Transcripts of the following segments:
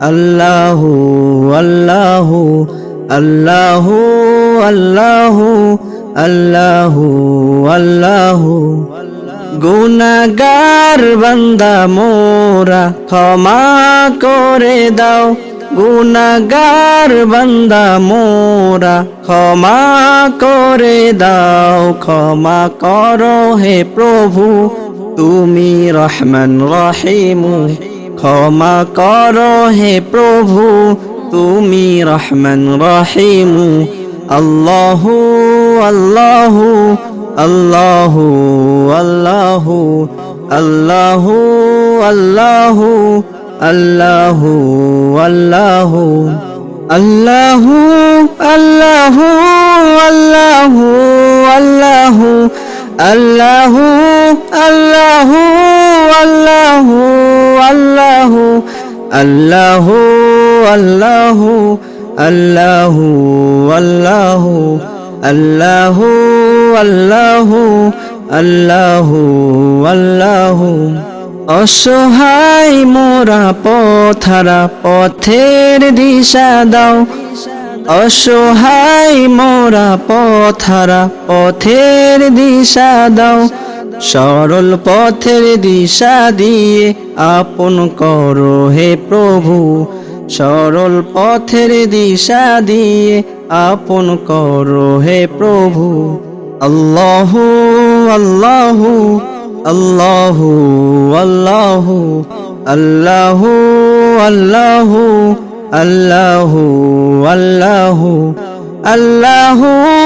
আল্লাহু আল্লাহু আল্লাহু আল্লাহু আল্লাহু আল্লাহু। গুনাগার বান্দা মোরা ক্ষমা করে দাও। গুনাগার বান্দা মোরা ক্ষমা করে দাও। ক্ষমা করো হে প্রভু, তুমি রহমান রহিমু। ক্ষমা করো হে প্রভু তুমি রহমান রহিমু আল্লাহু আল্লাহু আল্লাহু আল্লাহু আল্লাহু আল্লাহু আল্লাহু আল্লাহু আল্লাহু আল্লাহু আল্লাহু আল্লাহু আল্লাহু আল্লাহু আল্লাহু আল্লাহু আল্লাহু আল্লাহু আল্লাহু আল্লাহু আল্লাহু আল্লাহু আল্লাহু আল্লাহু। অসহায় মোরা পথারা পথের দিশা দাও। অসহায় মোরা পথারা পথের দিশা দাও। সরল পথের দিশা দিয়ে আপন করো হে প্রভু। সরল পথের দিশা দিয়ে আপন করো হে প্রভু। আল্লাহ, আল্লাহু আল্লাহু আল্লাহু আল্লাহু আল্লাহু আল্লাহু আল্লাহু আল্লাহু।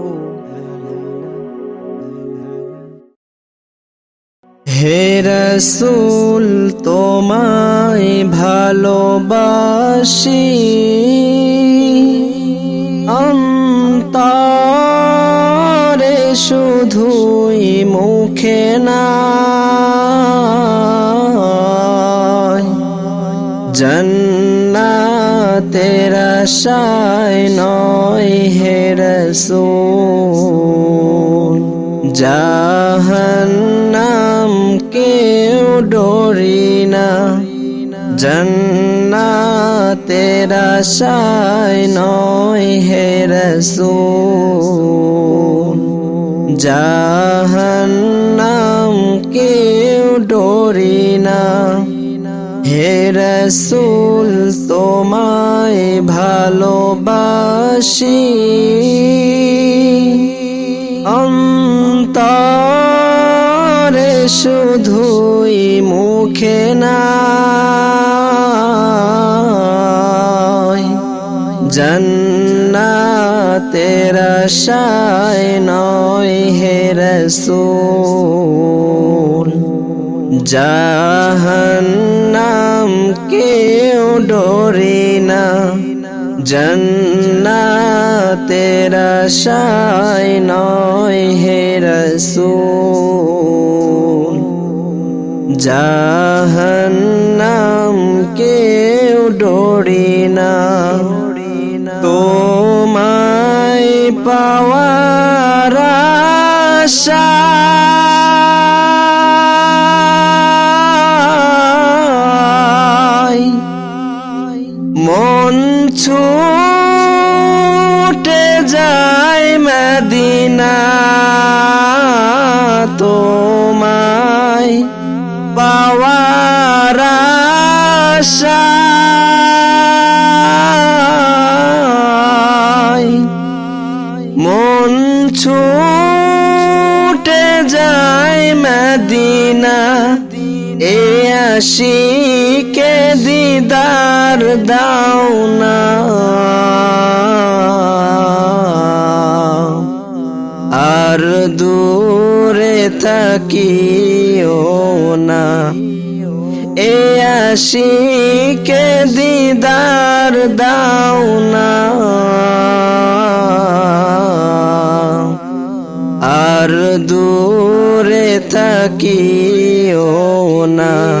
হে রসুল তোমায় ভালোবাসি। অন্তরে শুধুই মুখে না জন্নাতের আশায় নয় হে রসুল। জাহান্নাম কেউ ডরি না। জন্নাতের আশায় নয় হে রসুল। জাহান্নাম কেউ ডরি না। হে রসুল, তোমায় ভালোবাসি। অন্তরে শুধুই মুখে না জন্নাতের আশায় নয় হে রসুল। জাহান্নাম কেউ ডরি না। জন্নাতের আশায় নয় হে রসুল। জাহান্নাম কেউ ডরি না। তোমায় পাওয়ার আশায় আশিকে দিদার দাও না। আর দূরে থাকিও না। এ আশিকে দিদার দাও না। আর দূরে থাকিও না।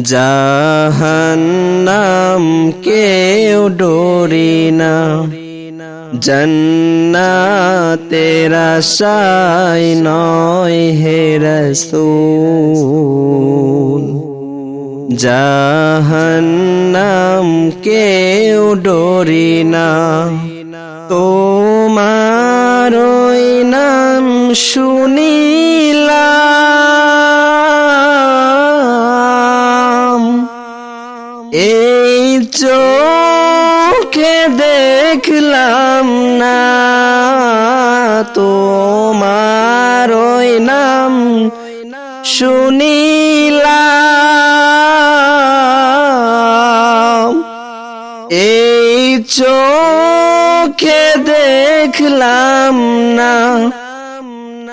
জাহান্নাম কেউ ডোরি না। জন্না তেরা শাই নয় হে রসুল। জাহান্নাম কেউ ডোরি না। তোমার নাম শুনিলাম। এই চোখে দেখলাম না তোমার ওই নাম শুনিলাম। এই চোখে দেখলাম না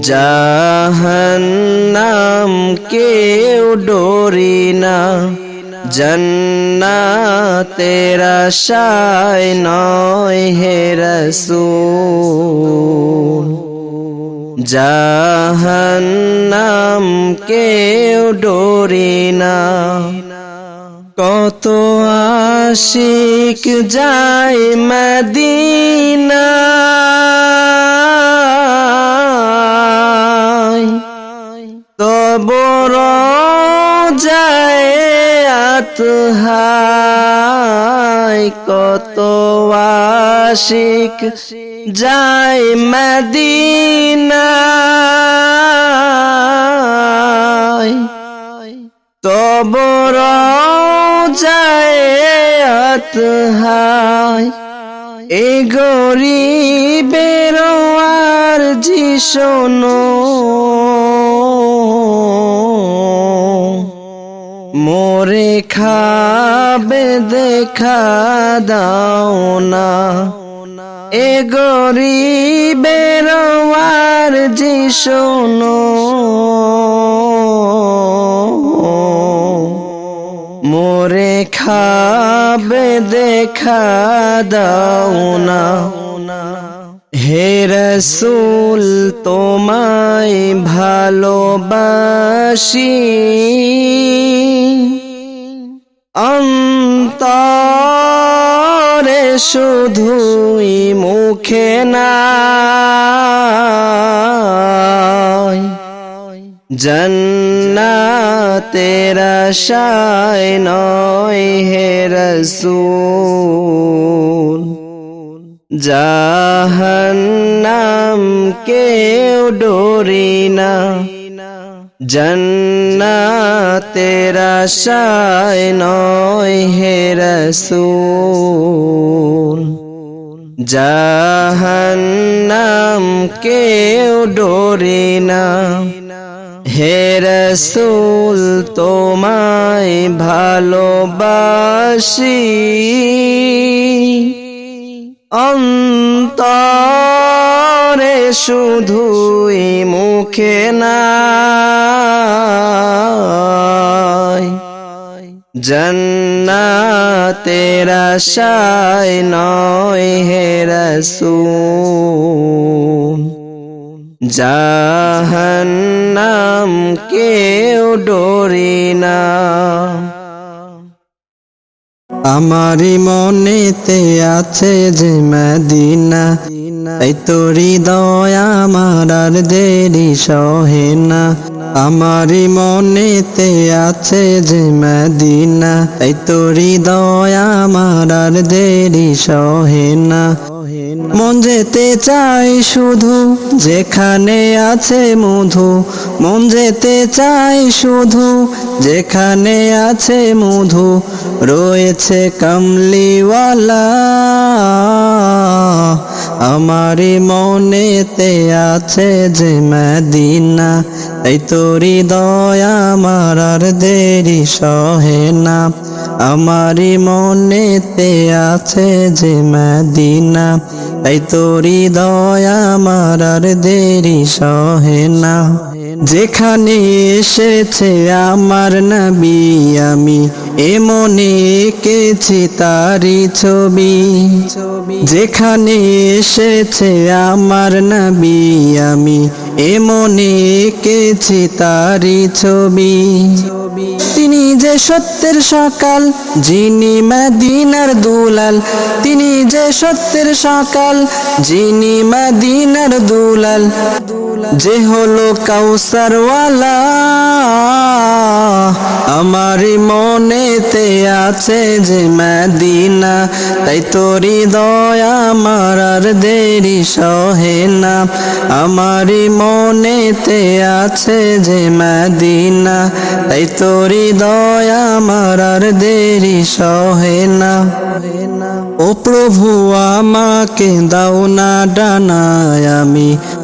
জাহান্নাম কেউ ডোরি না। জন্না তেরা শাই নয় হে রসুল। জাহান্নাম কেউ ডোরি না। কত আশিক যায় মদিনা তবর যায় আতহাই কত আশিক যায় মদিনা তবর যায় আতহাই এ গরিবের আর জি শোনো। মোরে খাবে দেখা দাও না এ গরিবের জি শোনো মোরে খাবে দেখা দাও না হে রসুল তোমায় ভালোবাসি। অন্তরে শুধুই মুখে না জন্না তেরা শায় নয় হে রসুল। জাহান্নাম কেউ ডোরি না। জন্না তেরা শায় নয় হে রসুল। জাহান্নাম কেউ ডোরে না। হে রসুল, তোমায় ভালোবাসি। অন্তরে শুধুই মুখে না জন্নাতের আশায় নয় হে রসুল। জাহান্নাম কেউ ডোরে না। আমারি মনেতে আছে যে মদিনা। এই তোরি দয়া আমার আর দেরি সহে না। আমারি মনেতে আছে যে মদিনা। এই তোরি দয়া আমার আর দেরি সহে না। মন যেতে চাই শুধু, যেখানে আছে মধু। মন যেতে চাই শুধু, যেখানে আছে মধু। রয়েছে কামলিওয়ালা, আমারি মনেতে আছে যে মদিনা। এই তোরি দয়া আমার আর দেরি সহে না। আমারি মনেতে আছে যে মদিনা। এই তোরি দয়া আমার আর দেরি সহে না। যেখানে এসেছে আমার নবী আমি এমনে এঁকেছি তারি ছবি। যেখানে এসেছে আমার নবী আমি এমনে এঁকেছি তারি ছবি। তিনি যে সত্যের সকাল যিনি মদিনার দুলাল। তিনি যে সত্যের সকাল যিনি মদিনার দুলাল। যে হলো কাউসারওয়ালা, আমারই মনেতে আছে যে মদিনা, তাই তোরি দয়া আমার আর দেরি সহে না। আমারই মনেতে আছে যে মদিনা, তাই তোরি দয়া আমার আর দেরি সহে না। ও প্রভু, আমাকে দাও না ডানায় আমি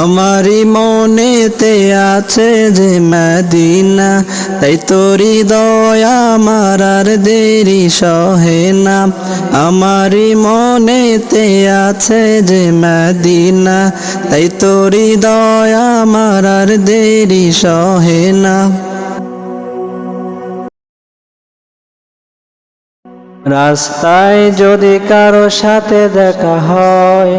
আমারই মনেতে আছে যে মদিনা, তাই তোরি দয়া আমার আর দেরি সহে না। আমারই মনেতে আছে যে মদিনা, তাই তোরি দয়া আমার আর দেরি সহে না। রাস্তায় যদি কারও সাথে দেখা হয়,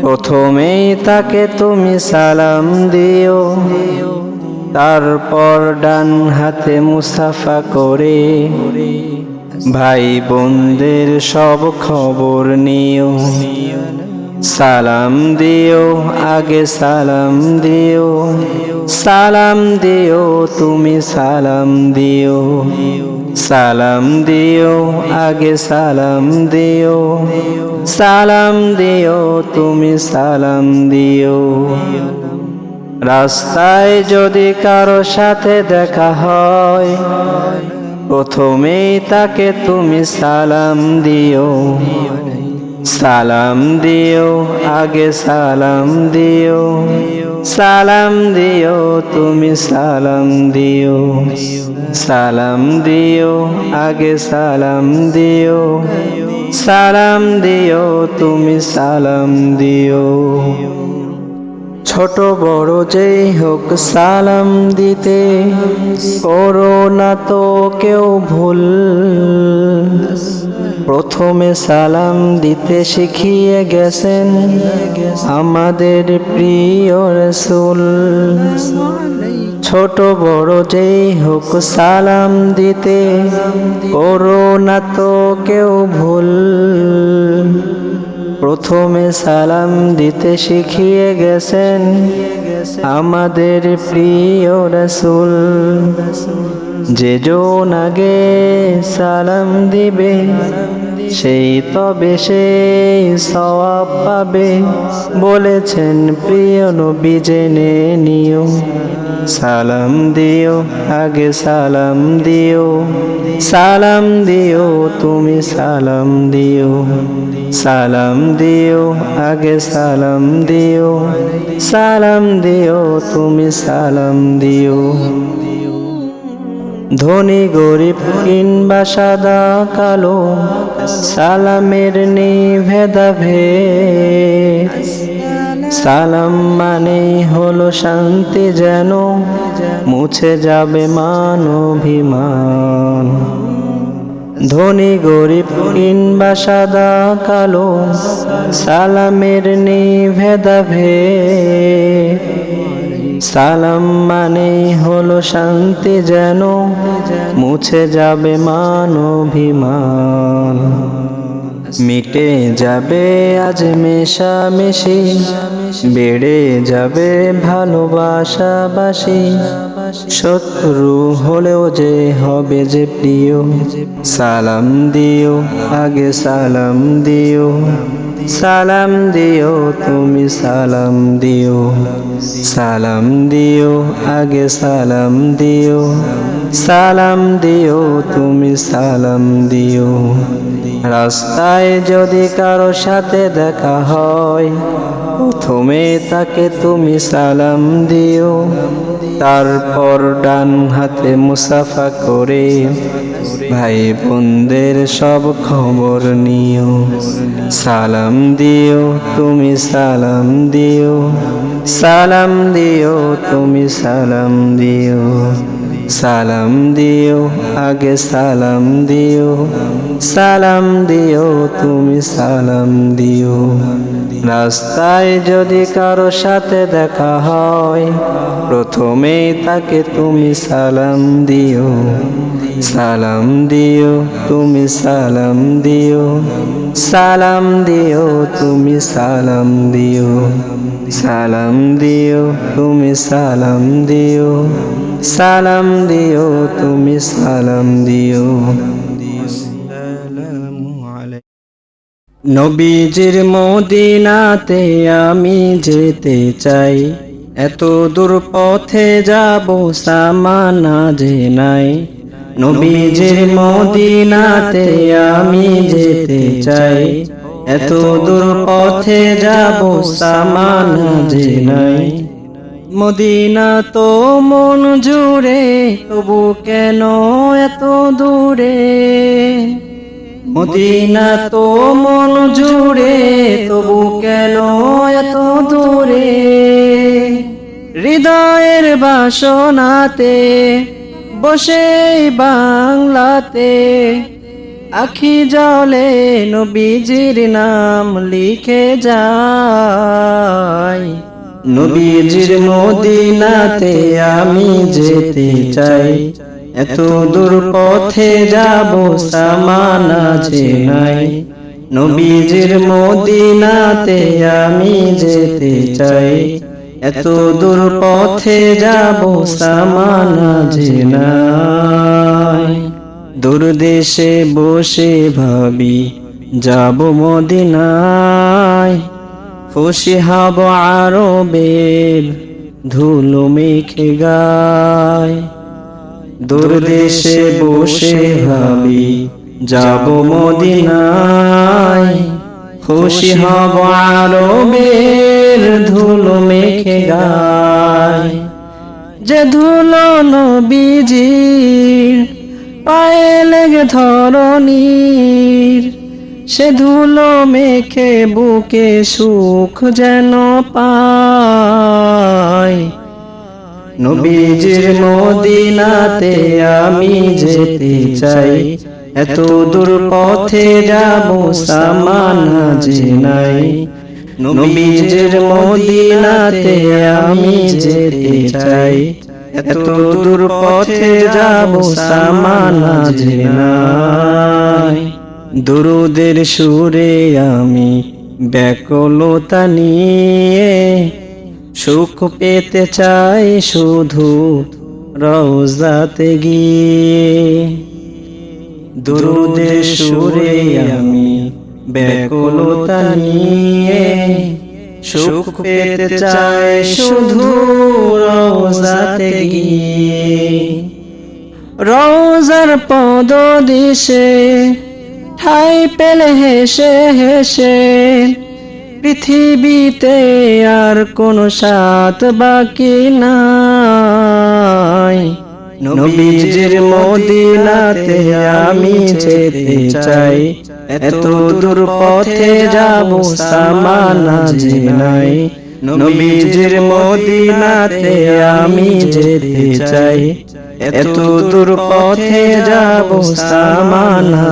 প্রথমেই তাকে তুমি সালাম দিও। তারপর ডান হাতে মুসাফা করে ভাই বোনদের সব খবর নিও। সালাম দিও, আগে সালাম দিও। সালাম দিও, তুমি সালাম দিও। সালাম দিও, আগে সালাম দিও। সালাম দিও, তুমি সালাম দিও। রাস্তায় যদি কারও সাথে দেখা হয়, প্রথমেই তাকে তুমি সালাম দিও। সালাম দিও, আগে সালাম দিও। সালাম দিও, তুমি সালাম দিও। সালাম দিও, আগে সালাম দিও। সালাম দিও, তুমি সালাম দিও। ছোট বড় যেই হোক সালাম দিতে করো না তো কেউ ভুল। প্রথমে সালাম দিতে শিখিয়ে গেছেন আমাদের প্রিয় রসুল। ছোট বড় যেই হোক সালাম দিতে করো না তো কেউ ভুল। প্রথমে সালাম দিতে শিখিয়ে গেছেন আমাদের প্রিয় রসুল। যে জন আগে সালাম দিবে সেই তবে সেই সওয়াব পাবে। বলেছেন, প্রিয় নবী, জেনে নিও। সালাম দিও, আগে সালাম দিও। সালাম দিও, তুমি সালাম দিও। সালাম দিও, আগে সালাম দিও। সালাম দিও, তুমি সালাম দিও। ধনী গরিব কিংবা সাদা কালো, সালামের নেই ভেদাভে সালাম মানেই হলো শান্তি যেন, মুছে যাবে মান অভিমান ধনী গরিব কিংবা সাদা কালো, সালামের নেই ভেদাভে সালাম মানেই হলো শান্তি যেন মুছে যাবে মান অভিমান মিটে যাবে আজ মেশামেশি, বেড়ে যাবে ভালোবাসাবাসি। শত্রু হলেও যে হবে যে প্রিয়, সালাম দিও, আগে সালাম দিও। সালাম দিও, তুমি সালাম দিও। সালাম দিও, আগে সালাম দিও। সালাম দিও, তুমি সালাম দিও। রাস্তায় যদি কারও সাথে দেখা হয়, প্রথমে তাকে তুমি সালাম দিও। তারপর ডান হাতে মুসাফা করে ভাই বোনদের সব খবর নিও। সালাম দিও তুমি সালাম দিও সালাম দিও তুমি সালাম দিও। সালাম দিও, আগে সালাম দিও। সালাম দিও, তুমি সালাম দিও। রাস্তায় যদি কারও সাথে দেখা হয়, প্রথমেই তাকে তুমি সালাম দিও। সালাম দিও, তুমি সালাম দিও। সালাম দিও, তুমি সালাম দিও। সালাম দিও, তুমি সালাম দিও। সালাম দিও, তুমি সালাম দিও। নবীজির মদিনাতে আমি যেতে চাই। এত দূর পথে যাব সামানা যে নাই। নবীজির মদিনাতে আমি যেতে চাই। এত দূর পথে যাব সামানা যে নাই। মদিনা তো মন জুড়ে, তবু কেন এত দূরে? মদিনা তো মন জুড়ে, তবু কেন এত দূরে? হৃদয়ের বাসনাতে, বসে বাংলাতে, আখি জলে নবীজির নাম লিখে যায়। নবীজির মদিনাতে আমি যেতে চাই। এত দূর পথে যাব নাই। নবীজির মদিনাতে আমি যেতে চাই। এত দূর পথে যাব সামানা যে নাই। দূর দেশে বসে ভাবি, যাব মদিনায়। খুশি হব আরবের ধুলো মেখে গায় দূর দেশে বসে ভাবি, যাব মদিনায়। খুশি হব আরবের ধুলো মেখে গায় যে ধুলো নবীজির পায়ে লেগে ধরনীর সে ধুলো মেখে বুকে সুখ যেন পায়। নবীজির মদিনাতে আমি যেতে চাই। এত দূর পথে যাব সামানা যে নাই। মদিনাতে আমি যেতে চাই। এত দূর পথে যাব সামানা জেনাই দুরুদের সুরে আমি ব্যাকুলতা নিয়ে সুখ পেতে চাই শুধু রওজাতে গিয়ে। দুরুদের সুরে আমি ব্যাকুলতা নিয়ে সুখ পেতে চাই শুধু রওজাতে গিয়ে। রোজার পদ দিশে ঠাই পেলে হেসে হেসে, পৃথিবীতে আর কোনো সাত বাকি নাই। নবীজির মদিনাতে আমি যেতে চাই, এত দূর পথে যাব সামানা জিনাই। নবীজির মদিনাতে আমি যেতে চাই এত দূর পথে যাব সামানা